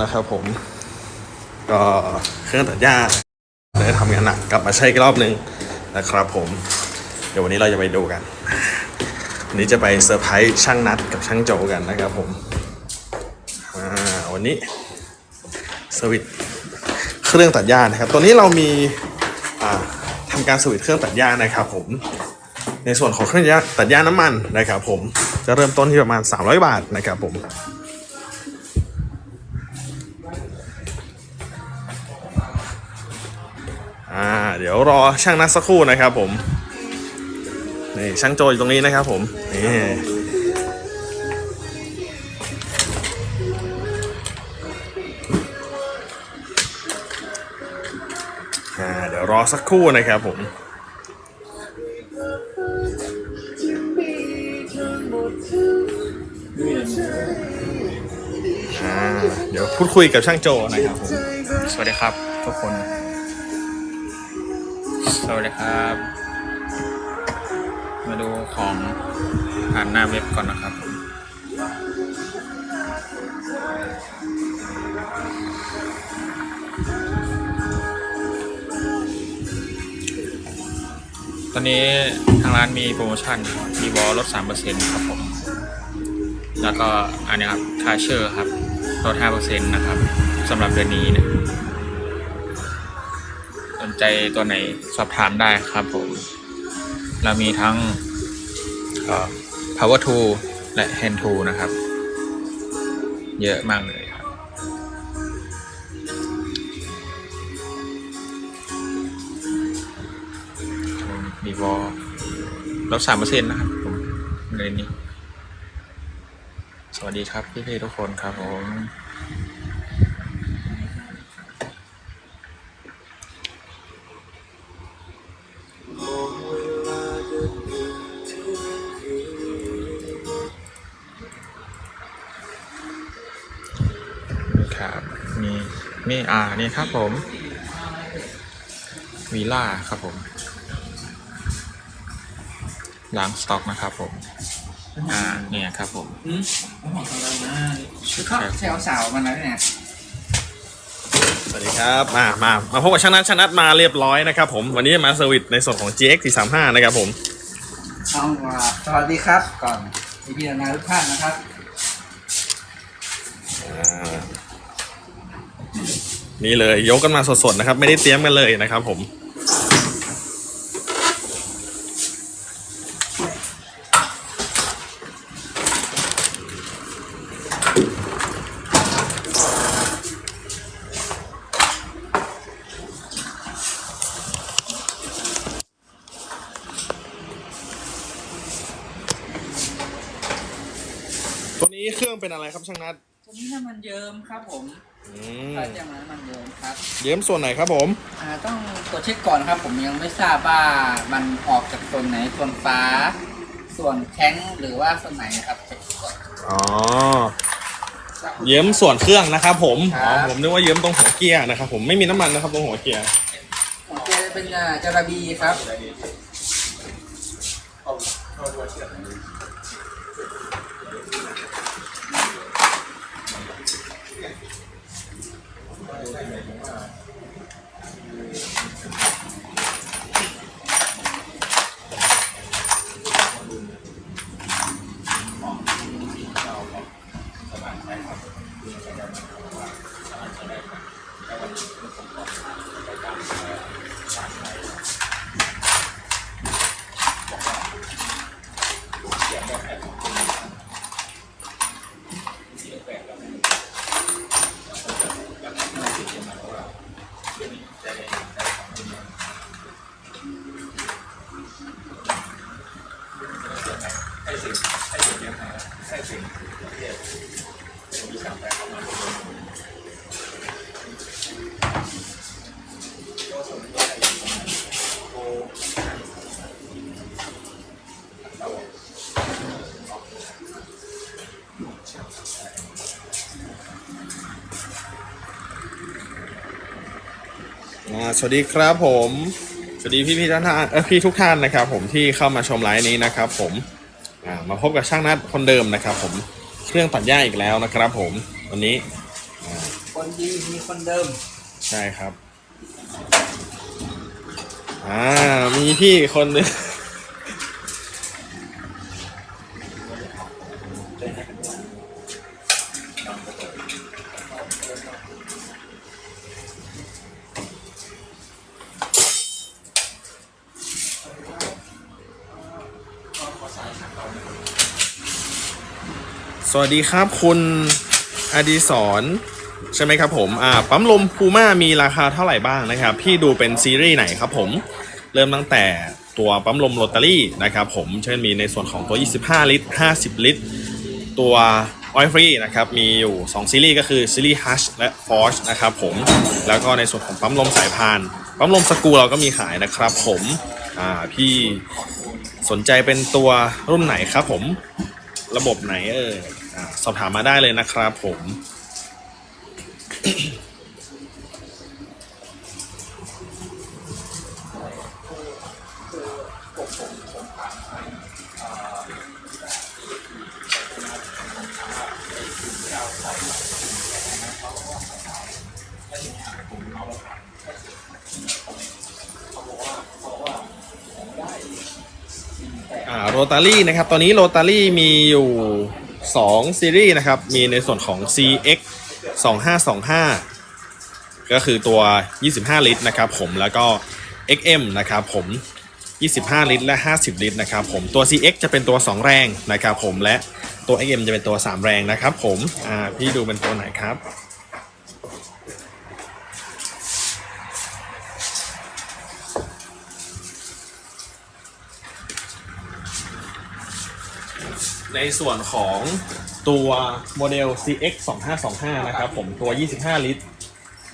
นะครับผม ก็เครื่องตัดหญ้าได้ทำงานหนักกลับมาใช้อีกรอบหนึ่งนะครับผม เดี๋ยววันนี้เราจะไปดูกันวันนี้จะไปเซอร์ไพรส์ช่างนัดกับช่างโจกันนะครับผมวันนี้สวิตเครื่องตัดหญ้านะครับ ตัวนี้เรามีอ่าทำการสวิตเครื่องตัดหญ้านะครับผม ในส่วนของเครื่องตัดหญ้าตัดหญ้าน้ำมันนะครับผม จะเริ่มต้นที่ประมาณ 300 บาทนะครับผม อ่าเดี๋ยวรอช่างนัดสักครู่นะครับผมนี่ช่างโจอยู่ตรงนี้นะครับผมนี่เดี๋ยวรอสักครู่นะครับผมเดี๋ยวพูดคุยกับช่างโจนะครับผม สวัสดีครับทุกคน สวัสดีครับ มาดูของผ่านหน้าเว็บก่อนนะครับ ตอนนี้ทางร้านมีโปรโมชั่น มีบอลลด3%ครับผม แล้วก็อันนี้ครับคาเชอร์ครับลด5%นะครับสำหรับเดือนนี้นี่ยสน ใจตัวไหนสอบถามได้ครับผม เรามีทั้ง power tool และ hand tool นะครับ เยอะมากเลยครับ มีวอลลดสามเปอร์เซ็นต์นะครับผมในนี้ สวัสดีครับพี่ๆทุกคนครับผม อ่านี่ครับผมวีล่าครับผมล้างสต็อกนะครับผม อ่าเนี่ยครับผมอืมผมบอกอะไรนะคือเขาแซวสาวมันแล้วเนี่ยสวัสดีครับมามามาพบกับช่างนัดช่างนัดมาเรียบร้อยนะครับผมวันนี้มาเซอร์วิสในส่วนของ GX 435นะครับผมเอาว่าสวัสดีครับก่อนพี่พี่นาทุกท่านนะครับ นี่เลยยกกันมาสดๆนะครับ ไม่ได้เตรียมกันเลยนะครับผม ตัวนี้เครื่องเป็นอะไรครับช่างนัด ตัวนี้น้ำมันเยิ้มครับผมอืมถ้าจะมาน้ำมันเยิ้มครับ เยิ้มส่วนไหนครับผม อ่าต้องตรวจเช็คก่อนครับ ผมยังไม่ทราบว่ามันออกจากส่วนไหนส่วนฟ้า ส่วนแข้งหรือว่าส่วนไหนนะครับเช็คก่อนอ๋อ เยิ้มส่วนเครื่องนะครับ ผมครัอ๋อบผมนึกว่าเยิ้มตรงหัวเกียร์นะครับผมไม่มีน้ำมันนะครับตรงหัวเกียร์ของเจเป็นอ่าจาระบีครับ สวัสดีครับผม สวัสดีพี่พี่ๆท่านเออพี่ทุกท่านนะครับ ผมที่เข้ามาชมไลฟ์นี้นะครับ ผมอ่ามาพบกับช่างนัดคนเดิมนะครับ ผมเครื่องตัดหญ้าอีกแล้วนะครับ ผมวันนี้ปคนดีมีคนเดิม ใช่ครับ อ่ามีพี่อีกคนนึง วัสดีครับคุณอดีศรใช่ไหมครับผมอ่าปั๊มลมพูม่ามีราคาเท่าไหร่บ้างนะครับ พี่ดูเป็นซีรีส์ไหนครับผม เริ่มตั้งแต่ตัวปั๊มลมโรตารี่นะครับผมเช่นมีในส่วนของตัว 25 ลิตร 50 ลิตร ตัวออยฟรีนะครับ มีอยู่ 2 ซีรีส์ก็คือซีรีส์ Hush และ Forge นะครับผม แล้วก็ในส่วนของปั๊มลมสายพาน ปั๊มลมสกูเราก็มีขายนะครับผม อ่า พี่สนใจเป็นตัวรุ่นไหนครับผม ระบบไหนเออสอบถามมาได้เลยนะครับผม ตารี่นะครับ ตอนนี้โรตารี่มีอยู่ 2 ซีรีส์นะครับ มีในส่วนของ CX 2525 ก็คือตัว 25 ลิตรนะครับผมแล้วก็ XM นะครับผม 25 ลิตร และ 50 ลิตรนะครับผมตัว CX จะเป็นตัว 2 แรงนะครับผมและตัว XM จะเป็นตัว 3 แรงนะครับผมอ่าพี่ดูเป็นตัวไหนครับ ในส่วนของตัวโมเดล CX 2525นะครับผมตัว 25 ลิตร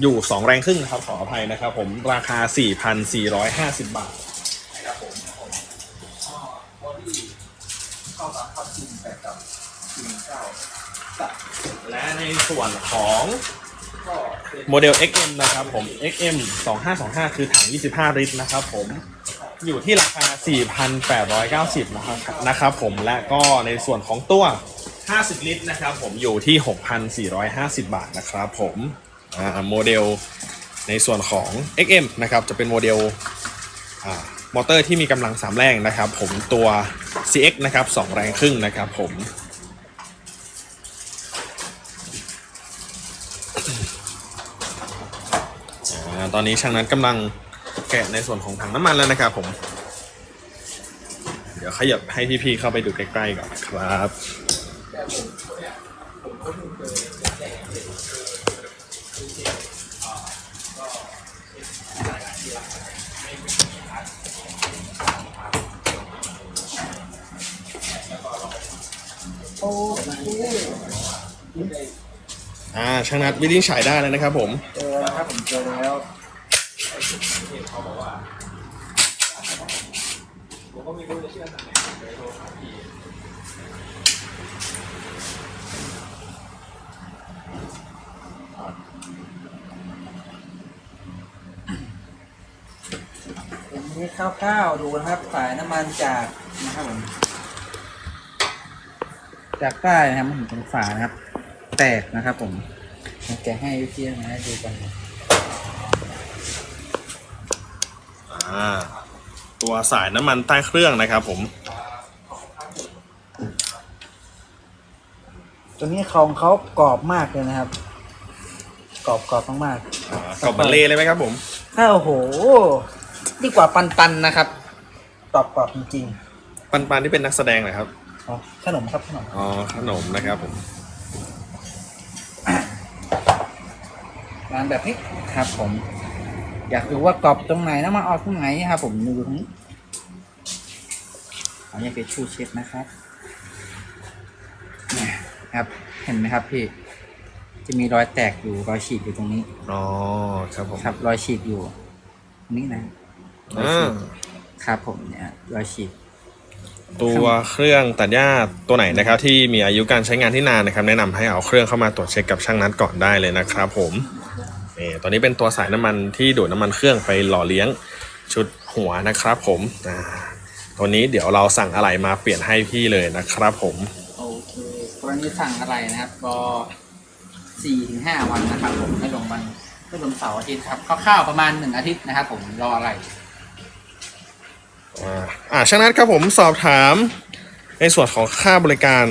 อยู่ 2 แรงครึ่งนะครับขออภัยนะครับผมราคา 4,450 บาทและในส่วนของโมเดล XM นะครับผม XM 2525 คือถัง 25 ลิตรนะครับผม อยู่ที่ราคา 4,890 นะครับนะครับผมและก็ในส่วนของตัว 50 ลิตรนะครับผมอยู่ที่ 6,450 บาทนะครับผมอ่าโมเดลในส่วนของ XM นะครับจะเป็นโมเดลอ่ามอเตอร์ที่มีกำลัง 3 แรงนะครับ ผมตัว CX นะครับ 2 แรงครึ่งนะครับผมอ่าตอนนี้ช่างนั้นกำลัง แกะในส่วนของถังน้ำมันแล้วนะครับผม เดี๋ยวขยับให้พี่ๆเข้าไปดูใกล้ๆก่อนนะครับโอ้โหอ่าช่างนัดวิดิ้งฉายได้แล้วนะครับผม เจอแล้วครับผมเจอแล้ว ผมนี่คร่าวๆดูนะครับ สายน้ำมันจากนะครับผมจากใต้นะครับมาถึงตรงฝานะครับ แตกนะครับผมผมแกะให้พี่ๆนะดูกัน อ่าตัวสายน้ำมันใต้เครื่องนะครับผม ตัวนี้ของเขากรอบมากเลยนะครับ กรอบกรอบมากอ่ากรอบบัลเล่เลยไหมครับผม ๆถ้าโอ้โห ดีกว่าปันปันๆนะครับ กรอบกรอบจริงปันปันที่เป็นนักแสดงเหรอครับ ๆอ๋อขนมครับขนม อ๋อขนมนะครับผม งานแบบนี้ครับผม อยากดูว่ากรอบตรงไหนน้ำมันออกตรงไหนครับผมดูตรงนี้เอาอย่าไปชูเช็ดนะครับเนี่ยครับ เห็นไหมครับพี่ จะมีรอยแตกอยู่รอยฉีกอยู่ตรงนี้อ๋อครับผมครับรอยฉีกอยู่ตรงนี้นะรอยอ่าฉีกครับผมเนี่ยรอยฉีกตัวเครื่องตัดหญ้าตัวไหนนะครับ ที่มีอายุการใช้งานที่นานนะครับ แนะนำให้เอาเครื่องเข้ามาตรวจเช็คกับช่างนัดก่อนได้เลยนะครับผม นี่ตอนนี้เป็นตัวสายน้ำมันที่ดูดน้ำมันเครื่องไปหล่อเลี้ยงชุดหัวนะครับผมอ่าตัวนี้เดี๋ยวเราสั่งอะไรมาเปลี่ยนให้พี่เลยนะครับผมโอเคกรณีสั่งอะไรนะครับก็สี่ถึงห้าวันนะครับผมไม่รวมวันไม่รวมเสาร์อาทิตย์ครับคร่าวๆประมาณหนึ่งอาทิตย์นะครับผมรออะไรอ่าอ่าช่างนัดครับผมสอบถาม ในส่วนของค่าบริการ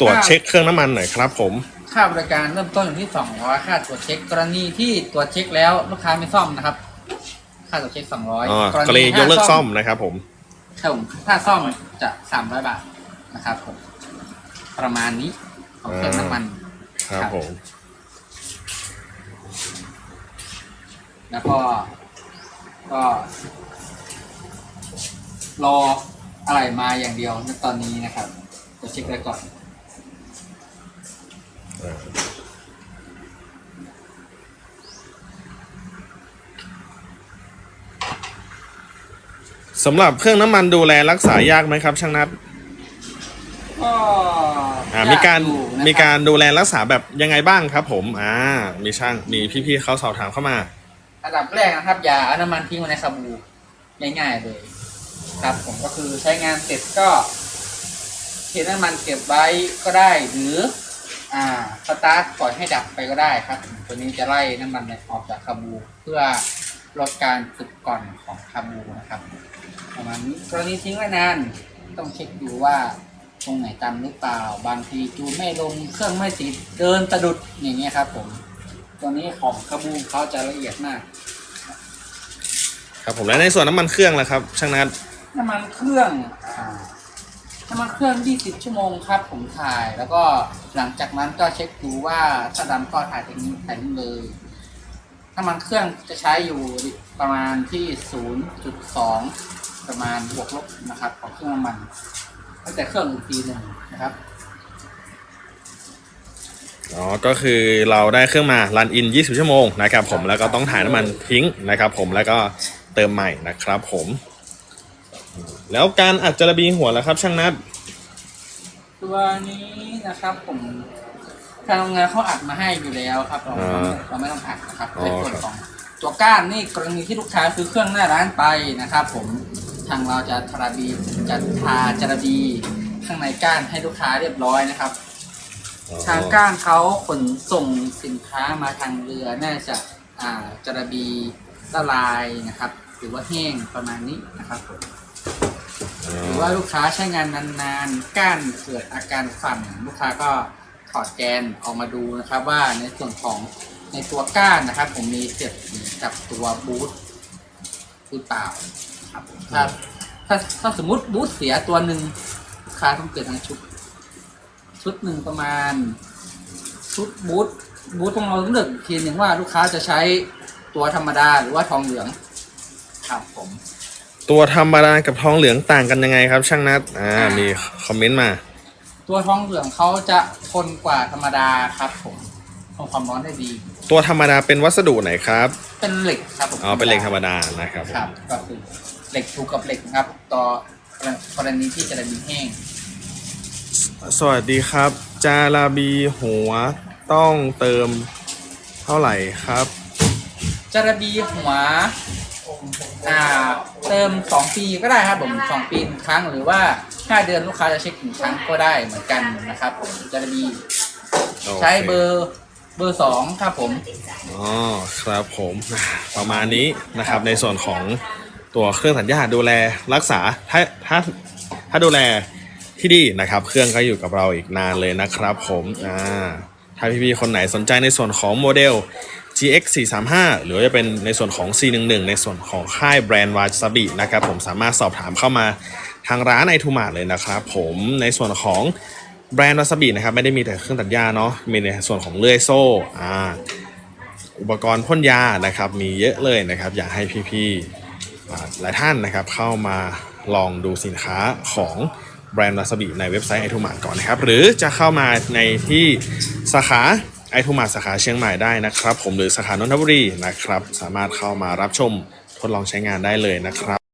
ตรวจค่าเช็คเครื่องน้ำมันหน่อยครับผม ค่าบริการเริ่มต้นอยู่ที่สองร้อยค่าตรวจเช็ค กรณีที่ตรวจเช็คแล้วลูกค้าไม่ซ่อมนะครับ ค่าตรวจเช็คสองร้อยอ่ากรณียกเลิกซ่อมนะครับผมครับผมถ้าซ่อมจะสามร้อยบาทนะครับผมประมาณนี้ของเครื่องน้ำมันครับผมแล้วก็ก็รออะไรมาอย่างเดียวในตอนนี้นะครับจะเช็คไว้ก่อน สำหรับเครื่องน้ำมันดูแลรักษายากไหมครับ ช่างนัดก็อ่ามีการอยอยู่นะคบมีการดูแลรักษาแบบยังไงบ้างครับ ผมอ่ามีช่างมีพี่ๆเขาสอบถามเข้ามา อันดับแรกนะครับอย่าเอาน้ำมันทิ้งไว้ในคาบูง่ายๆเลย ครับ ผมก็คือใช้งานเสร็จก็เทน้ำมันเก็บไว้ก็ได้ หรือ อ่าสตาร์ทปล่อยให้ดับไปก็ได้ครับ ตัวนี้จะไล่น้ำมันออกจากคาบู เพื่อลดการสึกก่อนของคาบูนะครับ ประมาณนี้กรณีทิ้งไว้นาน ต้องเช็คดูว่าตรงไหนตันหรือเปล่า บางทีจูนไม่ลงเครื่องไม่ติดเดินสะดุดอย่างเงี้ยครับผมตัวนี้ของคาบูเขาจะละเอียดมาก ครับผมและในส่วนน้ำมันเครื่องล่ะครับ ช่างนัดน้ำมันเครื่องอ่าน้ำมันเครื่อง 20 ชั่วโมงครับ ผมถ่าย แล้วก็หลังจากนั้นก็เช็คดูว่าถ้าดำก็ถ่ายทิ้งถ่ายทิ้งเลยน้ำมันเครื่องจะใช้อยู่ประมาณที่ 0.2 ประมาณบวกลบนะครับของเครื่องน้ำมันตั้งแต่เครื่องอีกทีหนึ่งนะครับอ๋อ ก็คือเราได้เครื่องมารันอิน 20 ชั่วโมงนะครับผมแล้วก็ต้องถ่ายน้ำมันทิ้งนะครับผมแล้วก็เติมใหม่นะครับผม แล้วการอัดจระบีหัวล่ะครับช่างนัดตัวนี้นะครับผมทางโรงงานเขาอัดมาให้อยู่แล้วครับเราอ่าเราไม่ต้องอัดนะครับอ๋อในส่วนครับของตัวก้านนี่กรณีที่ลูกค้าซื้อเครื่องหน้าร้านไปนะครับผม ทางเราจะทาบีจะทาจระบีข้างในก้านให้ลูกค้าเรียบร้อยนะครับ ทางก้านเขาขนส่งสินค้ามาทางเรือน่าจะอ่าจระบีละลายนะครับ หรือว่าแห้งประมาณนี้นะครับผมหรือว่าลูกค้าใช้งานนานๆ ก้านเกิดอาการสั่นลูกค้าก็ถอดแกนออกมาดูนะครับ ว่าในส่วนของในตัวก้านนะครับ ผมมีเสียบกับตัวบูทหรือเปล่า ครับผมถ้าถ้าถ้าสมมติบูทเสียตัวหนึ่งลูกค้าต้องเกิดทั้งชุด ชุดหนึ่งประมาณ ชุดบูทบูทของเราต้องเลือกอีกทีหนึ่งว่าลูกค้าจะใช้ตัวธรรมดาหรือว่าทองเหลืองครับผม ตัวธรรมดากับทองเหลืองต่างกันยังไงครับ ช่างนัดอ่ามีคอมเมนต์มา ตัวทองเหลืองเขาจะทนกว่าธรรมดาครับ ผมทนความร้อนได้ดี ตัวธรรมดาเป็นวัสดุไหนครับเป็นเหล็กครับผมอ๋อเป็นเหล็กธรรมดานะครับผมครับก็คือ เหล็กถูกกับเหล็กนะครับ ต่อกรณีที่จะได้มีแห้ง สวัสดีครับ จาราบีหัวต้องเติมเท่าไหร่ครับ จาระบีหัวอ่าเติม 2 ปีก็ได้ครับผม2ปีหนึ่งครั้งหรือว่า 5 เดือนลูกค้าจะเช็คหนึ่งครั้งก็ได้เหมือนกันนะครับผมจาระบีใช้เบอร์เบอร์สองครับผม อ๋อครับผม ประมาณนี้นะครับในส่วนของ ตัวเครื่องสัญญาดูแลรักษาถ้าถ้าถ้าดูแลที่ดีนะครับ เครื่องก็อยู่กับเราอีกนานเลยนะครับผมอ่าถ้าพี่ๆคนไหนสนใจในส่วนของโมเดล GX 435หรือจะเป็นในส่วนของ C11 ในส่วนของค่ายแบรนด์วาซาบินะครับผมสามารถสอบถามเข้ามาทางร้านไอทูมาเลยนะครับผมในส่วนของแบรนด์วาซาบินะครับไม่ได้มีแต่เครื่องตัดหญ้าเนาะมีในส่วนของเลื่อยโซ่อ่าอุปกรณ์พ่นยานะครับมีเยอะเลยนะครับ อยากให้พี่ๆ หลายท่านนะครับเข้ามาลองดูสินค้าของแบรนด์วาซาบิในเว็บไซต์ไอทูมาก่อนนะครับ หรือจะเข้ามาในที่สาขาไอทูมาสาขาเชียงใหม่ได้นะครับ ผมหรือสาขานนทบุรีนะครับ สามารถเข้ามารับชมทดลองใช้งานได้เลยนะครับ